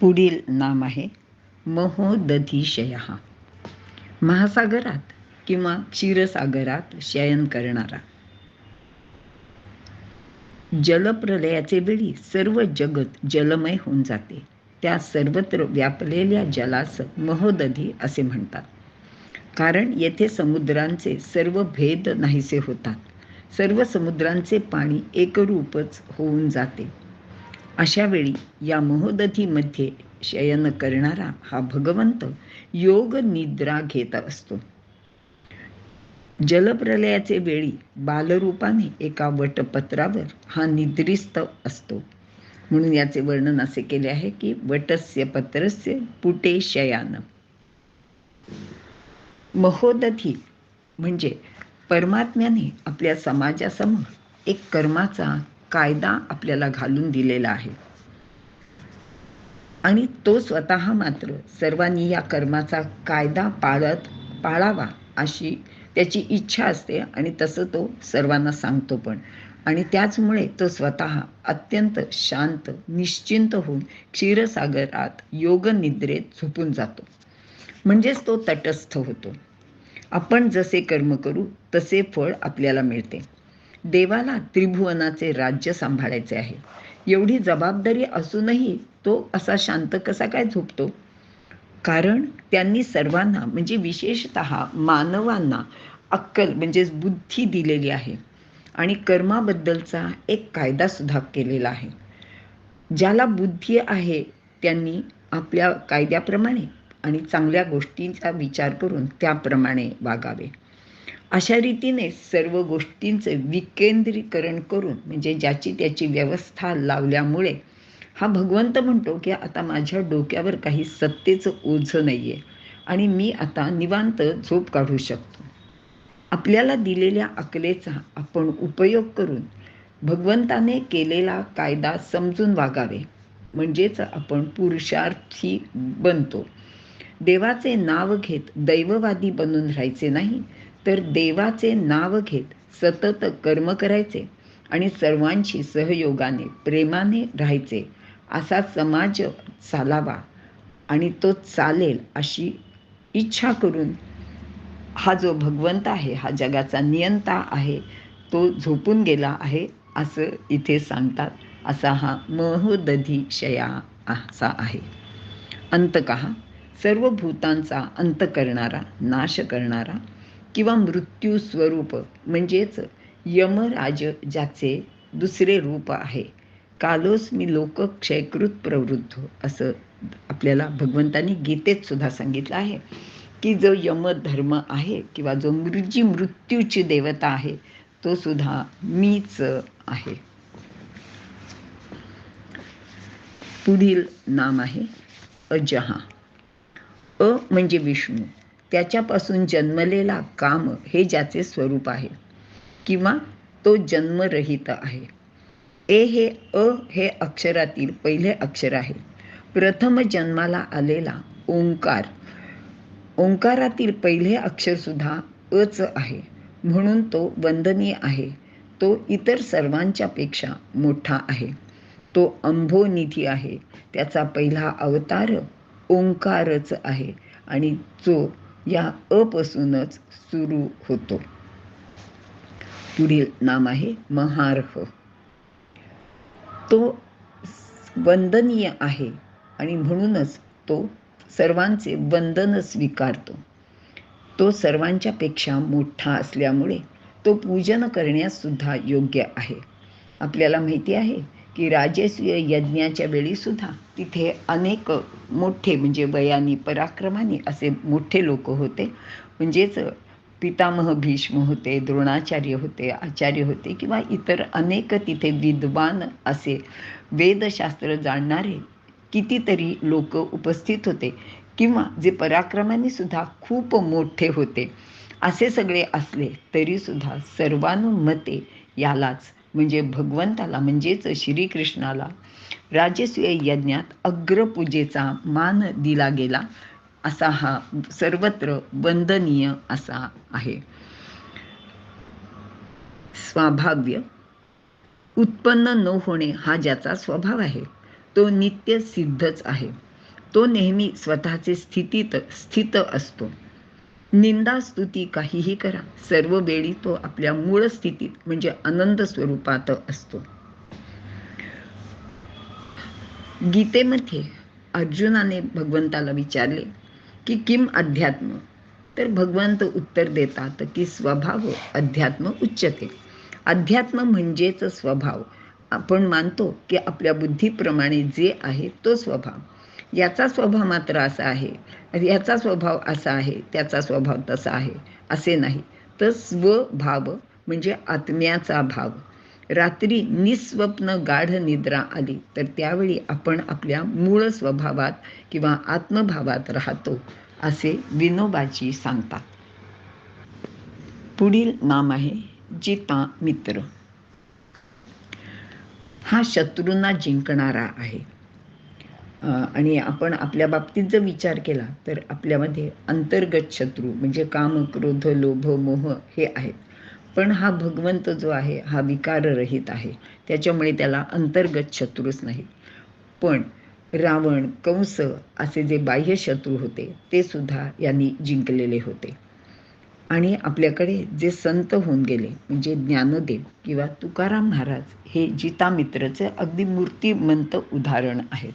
पुढील नाम आहे महोदधिशय. महासागरात किंवा क्षीरसागरात शयन करणारा. जलप्रलयाचे वेळी सर्व जगत जलमय होऊन जाते. त्या सर्वत्र व्यापलेल्या जलास महोदधी असे म्हणतात. कारण येथे समुद्रांचे सर्व भेद नाहीसे होतात. सर्व समुद्रांचे पाणी एकरूपच होऊन जाते. अशा वेळी या महोदधीमध्ये शयन करणारा हा भगवंत योग निद्रा घेत असतो. जलप्रलयाचे वेळी बालरूपाने एका वटपत्रावर हा निद्रिस्त असतो. म्हणून याचे वर्णन असे केले आहे की वटस्य पत्रस्य पुटे शयान. महोदधी म्हणजे परमात्म्याने आपल्या समाजासमोर एक कर्माचा कायदा आपल्याला घालून दिलेला आहे. आणि तो स्वतः मात्र सर्वांनी या कर्माचा कायदा पाळत पाळावा अशी त्याची इच्छा असते आणि तसं तो सर्वांना सांगतो पण. आणि त्याचमुळे तो स्वतः अत्यंत शांत निश्चिंत होऊन क्षीरसागरात योग निद्रेत झोपून जातो. म्हणजेच तो तटस्थ होतो. आपण जसे कर्म करू तसे फळ आपल्याला मिळते. देवाला त्रिभुवनाचे राज्य सांभाळायचे आहे. एवढी जबाबदारी असूनही तो असा शांत कसा काय झोपतो? कारण त्यांनी सर्वांना म्हणजे विशेषत मानवांना अक्कल म्हणजेच बुद्धी दिलेली आहे. आणि कर्माबद्दलचा एक कायदा सुद्धा केलेला आहे. ज्याला बुद्धी आहे त्यांनी आपल्या कायद्याप्रमाणे आणि चांगल्या गोष्टींचा विचार करून त्याप्रमाणे वागावे. अशा रीतीने सर्व गोष्टींचे विकेंद्रीकरण करून म्हणजे ज्याची त्याची व्यवस्था लावल्यामुळे हा भगवंत म्हणतो की आता माझ्या डोक्यावर काही सत्तेचं ओझं नाही आहे आणि मी आता निवांत झोप काढू शकतो. आपल्याला दिलेल्या अकलेचा आपण उपयोग करून भगवंताने केलेला कायदा समजून वागावे म्हणजेच आपण पुरुषार्थी बनतो. देवाचे नाव घेत दैववादी बनून राहायचे नाही तर देवाचे नाव घेत सतत कर्म करायचे आणि सर्वांशी सहयोगाने प्रेमाने राहायचे. असा समाज चालावा आणि तो चालेल अशी इच्छा करून हा जो भगवंत आहे हा जगाचा नियंता आहे तो झोपून गेला आहे असं इथे सांगतात. असा हा महोदधी शया असा आहे. अंतकहा सर्व भूतांचा अंत करणारा नाश करणारा किंवा मृत्यू स्वरूप म्हणजेच यमराज ज्याचे दुसरे रूप आहे. कालोस मी लोक क्षयकृत प्रवृद्ध असं आपल्याला भगवंतानी गीतेत सुद्धा सांगितलं आहे. की जो यमधर्म आहे किंवा जो मृजी मृत्यूची देवता आहे तो सुद्धा मीच आहे. पुढील नाम आहे अजहा. अ म्हणजे विष्णू. त्याच्यापासून जन्मलेला काम हे ज्याचे स्वरूप आहे किंवा तो जन्मरहित आहे. ए हे अ हे अक्षरातील पहिले अक्षर आहे. प्रथम जन्माला आलेला ओंकार ओंकारातील पहिले अक्षरसुद्धा अच आहे. म्हणून तो वंदनीय आहे. तो इतर सर्वांच्या पेक्षा मोठा आहे. तो अंभोनिधी आहे. त्याचा पहिला अवतार ओंकारच आहे. आणि जो या अपासूनच सुरू होतो. पुढील नाम आहे महार्ह तो वंदनीय आहे आणि म्हणूनच तो सर्वांचे वंदन स्वीकारतो. तो सर्वांच्या पेक्षा मोठा असल्यामुळे तो पूजन करण्यास सुद्धा योग्य आहे. आपल्याला माहिती आहे की राजसूय यज्ञाच्या वेळीसुद्धा तिथे अनेक मोठे म्हणजे वयानी पराक्रमाने असे मोठे लोक होते. म्हणजेच पितामह भीष्म होते द्रोणाचार्य होते आचार्य होते किंवा इतर अनेक तिथे विद्वान असे वेदशास्त्र जाणणारे कितीतरी लोक उपस्थित होते किंवा जे पराक्रमाने सुद्धा खूप मोठे होते. असे सगळे असले तरीसुद्धा सर्वानुमते यालाच म्हणजे भगवंताला म्हणजेच श्रीकृष्णाला राजस्वीय यज्ञात अग्रपूजेचा मान दिला गेला असा हा सर्वत्र वंदनीय असा आहे. स्वाभाव्य. उत्पन्न न होणे हा ज्याचा स्वभाव आहे तो नित्य सिद्धच आहे. तो नेहमी स्वतःचे स्थितीत स्थित असतो. निंदा स्तुती काहीही करा. सर्व वेळी तो आपल्या मूळ स्थितीत म्हणजे आनंद स्वरूपात असतो. गीतेमध्ये अर्जुनाने भगवंताला विचारले की किम अध्यात्म? तर भगवंत उत्तर देतात की स्वभाव अध्यात्म उच्चते. अध्यात्म म्हणजेच स्वभाव. आपण मानतो की आपल्या बुद्धीप्रमाणे जे आहे तो स्वभाव. याचा स्वभाव मात्र असा आहे. याचा स्वभाव असा आहे त्याचा स्वभाव तसा आहे असे नाही. तर स्वभाव म्हणजे आत्म्याचा भाव. रात्री निस्वप्न गाढ निद्रा आली तर त्यावेळी आपण आपल्या मूळ स्वभावात किंवा आत्मभावात राहतो असे विनोबाजी सांगतात. पुढील नाम आहे जिता मित्र. हा शत्रूंना जिंकणारा आहे. आणि आपण आपल्या बाबतीत जर विचार केला तर आपल्यामध्ये अंतर्गत शत्रू म्हणजे काम क्रोध लोभ मोह हे आहेत. पण हा भगवंत जो आहे हा विकाररहित आहे. त्याच्यामुळे त्याला अंतर्गत शत्रूच नाही पण रावण कंस असे जे बाह्य शत्रू होते ते सुद्धा यांनी जिंकलेले होते. आणि आपल्याकडे जे संत होऊन गेले म्हणजे ज्ञानदेव किंवा तुकाराम महाराज हे जितामित्रचे अगदी मूर्तिमंत उदाहरण आहेत.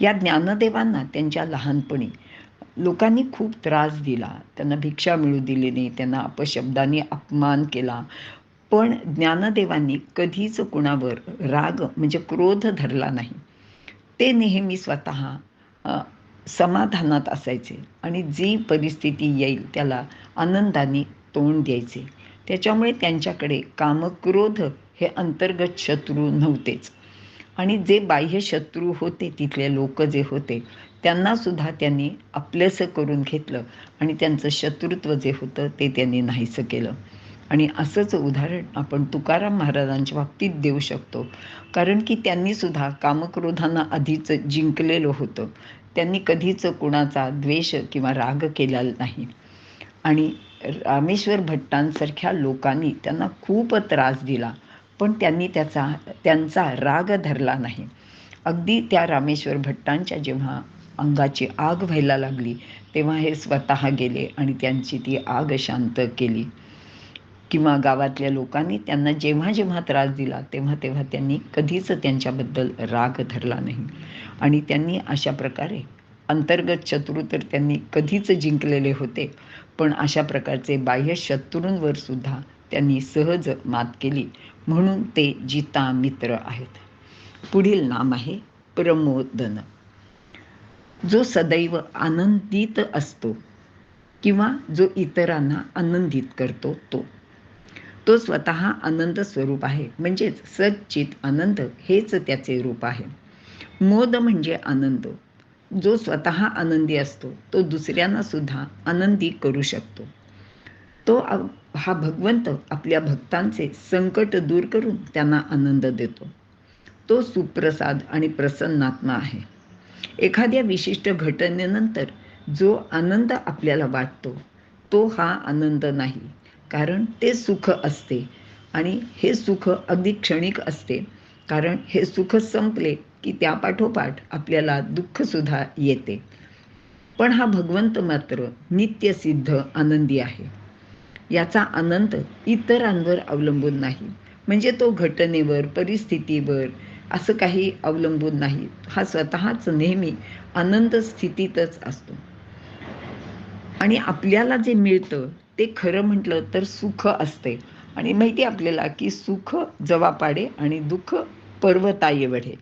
या ज्ञानदेवांना त्यांच्या लहानपणी लोकांनी खूप त्रास दिला. त्यांना भिक्षा मिळू दिली नाही त्यांना अपशब्दांनी अपमान केला. पण ज्ञानदेवांनी कधीच कुणावर राग म्हणजे क्रोध धरला नाही. ते नेहमी स्वतः समाधानात असायचे आणि जी परिस्थिती येईल त्याला आनंदाने तोंड द्यायचे. त्याच्यामुळे त्यांच्याकडे कामक्रोध हे अंतर्गत शत्रू नव्हतेच. आणि जे बाह्य शत्रू होते तिथले लोक जे होते त्यांना सुद्धा त्यांनी आपलंसं करून घेतलं आणि त्यांचं शत्रुत्व जे होतं ते त्यांनी नाहीसं केलं. आणि असंच उदाहरण आपण तुकाराम महाराजांच्या बाबतीत देऊ शकतो. कारण की त्यांनी सुद्धा कामक्रोधांना आधीच जिंकलेलं होतं. त्यांनी कधीच कुणाचा द्वेष किंवा राग केलेला नाही. आणि रामेश्वर भट्टांसारख्या लोकांनी त्यांना खूप त्रास दिला. पण त्यांनी त्याचा त्यांचा राग धरला नाही. अगदी त्या रामेश्वर भट्टांच्या जेव्हा अंगाची आग व्हायला लागली तेव्हा हे स्वतः गेले आणि त्यांची ती आग शांत केली. किंवा गावातल्या लोकांनी त्यांना जेव्हा जेव्हा त्रास दिला तेव्हा तेव्हा त्यांनी कधीच त्यांच्याबद्दल राग धरला नाही. आणि त्यांनी अशा प्रकारे अंतर्गत शत्रू तर त्यांनी कधीच जिंकलेले होते पण अशा प्रकारचे बाह्य शत्रूंवर सुद्धा त्यांनी सहज मात केली. म्हणून ते जिता मित्र आहेत. पुढील नाम आहे प्रमोदन. जो सदैव आनंदित असतो किंवा जो इतरांना आनंदित करतो तो. तो स्वतः आनंद स्वरूप आहे. म्हणजेच सच्चित आनंद हेच त्याचे रूप आहे. मोद म्हणजे आनंद. जो स्वतः आनंदी असतो तो दुसऱ्यांना सुद्धा आनंदी करू शकतो. तो हा भगवंत आपल्या भक्तांचे संकट दूर करून त्यांना आनंद देतो. तो सुप्रसाद आणि प्रसन्नात्मा आहे. एखाद्या विशिष्ट घटनेनंतर जो आनंद आपल्याला वाटतो तो हा आनंद नाही. कारण ते सुख असते आणि हे सुख अगदी क्षणिक असते. कारण हे सुख संपले की त्यापाठोपाठ आपल्याला दुःखसुद्धा येते. पण हा भगवंत मात्र नित्यसिद्ध आनंदी आहे. याचा आनंद इतरांवर अवलंबून नाही. म्हणजे तो घटनेवर परिस्थितीवर असं काही अवलंबून नाही. हा स्वतःच नेहमी आनंद स्थितीतच असतो. आणि आपल्याला जे मिळतं ते खरं म्हटलं तर सुख असते. आणि माहिती आपल्याला की सुख जवा पाडे आणि दुःख पर्वतायेवढे.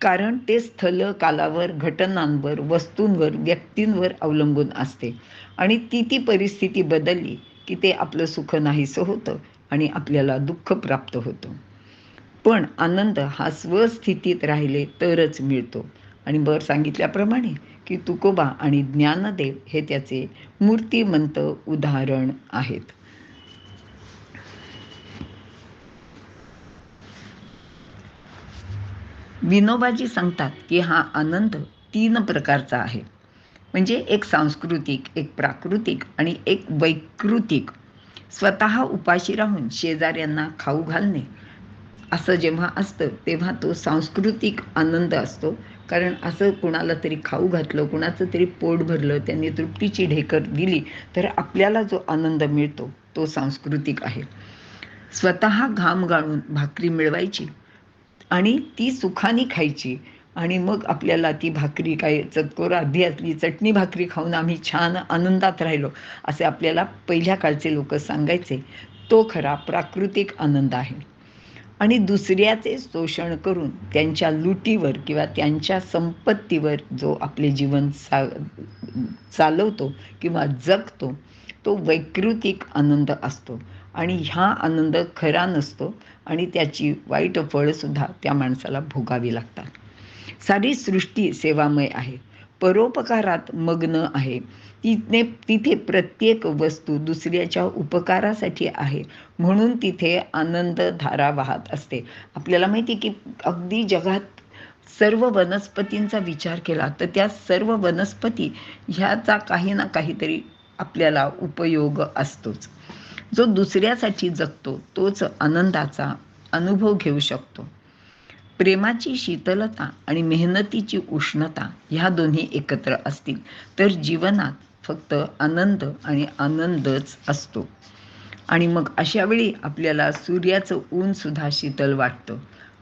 कारण ते स्थल कालावर घटनांवर वस्तूंवर व्यक्तींवर अवलंबून असते. आणि ती ती परिस्थिती बदलली की ते आपलं सुख नाहीसं होतं आणि आपल्याला दुःख प्राप्त होतं. पण आनंद हा स्वस्थितीत राहिले तरच मिळतो. आणि बर सांगितल्याप्रमाणे की तुकोबा आणि ज्ञानदेव हे त्याचे मूर्तिमंत उदाहरण आहेत. विनोबाजी सांगतात की हा आनंद तीन प्रकारचा आहे. म्हणजे एक सांस्कृतिक एक प्राकृतिक आणि एक वैकृतिक. स्वतः उपाशी राहून शेजाऱ्यांना खाऊ घालणे. असं जेव्हा असतं तेव्हा तो सांस्कृतिक आनंद असतो. कारण असं कुणाला तरी खाऊ घातलं कुणाचं तरी पोट भरलं त्यांनी तृप्तीची ढेकर दिली तर आपल्याला जो आनंद मिळतो तो सांस्कृतिक आहे. स्वतः घाम गाळून भाकरी मिळवायची आणि ती सुखाने खायची. आणि मग आपल्याला ती भाकरी काय चतकोर आधी असली चटणी भाकरी खाऊन आम्ही छान आनंदात राहिलो असे आपल्याला पहिल्या काळचे लोक सांगायचे तो खरा प्राकृतिक आनंद आहे. आणि दुसऱ्याचे शोषण करून त्यांच्या लुटीवर किंवा त्यांच्या संपत्तीवर जो आपले जीवन चा चालवतो किंवा जगतो तो वैकृतिक आनंद असतो. आणि ह्या आनंद खरा नसतो आणि त्याची वाईट फळंसुद्धा त्या माणसाला भोगावी लागतात. सारी सृष्टी सेवामय आहे. परोपकारात मग्न आहे. तिथे तिथे प्रत्येक वस्तू दुसऱ्याच्या उपकारासाठी आहे. म्हणून तिथे आनंद धारा वाहत असते. आपल्याला माहिती की अगदी जगात सर्व वनस्पतींचा विचार केला तर त्या सर्व वनस्पती ह्याचा काही ना काहीतरी आपल्याला उपयोग असतोच. जो दुसऱ्यासाठी जगतो तोच आनंदाचा अनुभव घेऊ शकतो. प्रेमाची शीतलता आणि मेहनतीची उष्णता ह्या दोन्ही एकत्र असतील तर जीवनात फक्त आनंद आणि आनंदच असतो. आणि मग अशा वेळी आपल्याला सूर्याचं ऊन सुद्धा शीतल वाटतं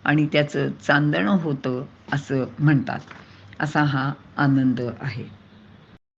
आणि त्याचं चांदणं होतं असं म्हणतात. असा हा आनंद आहे.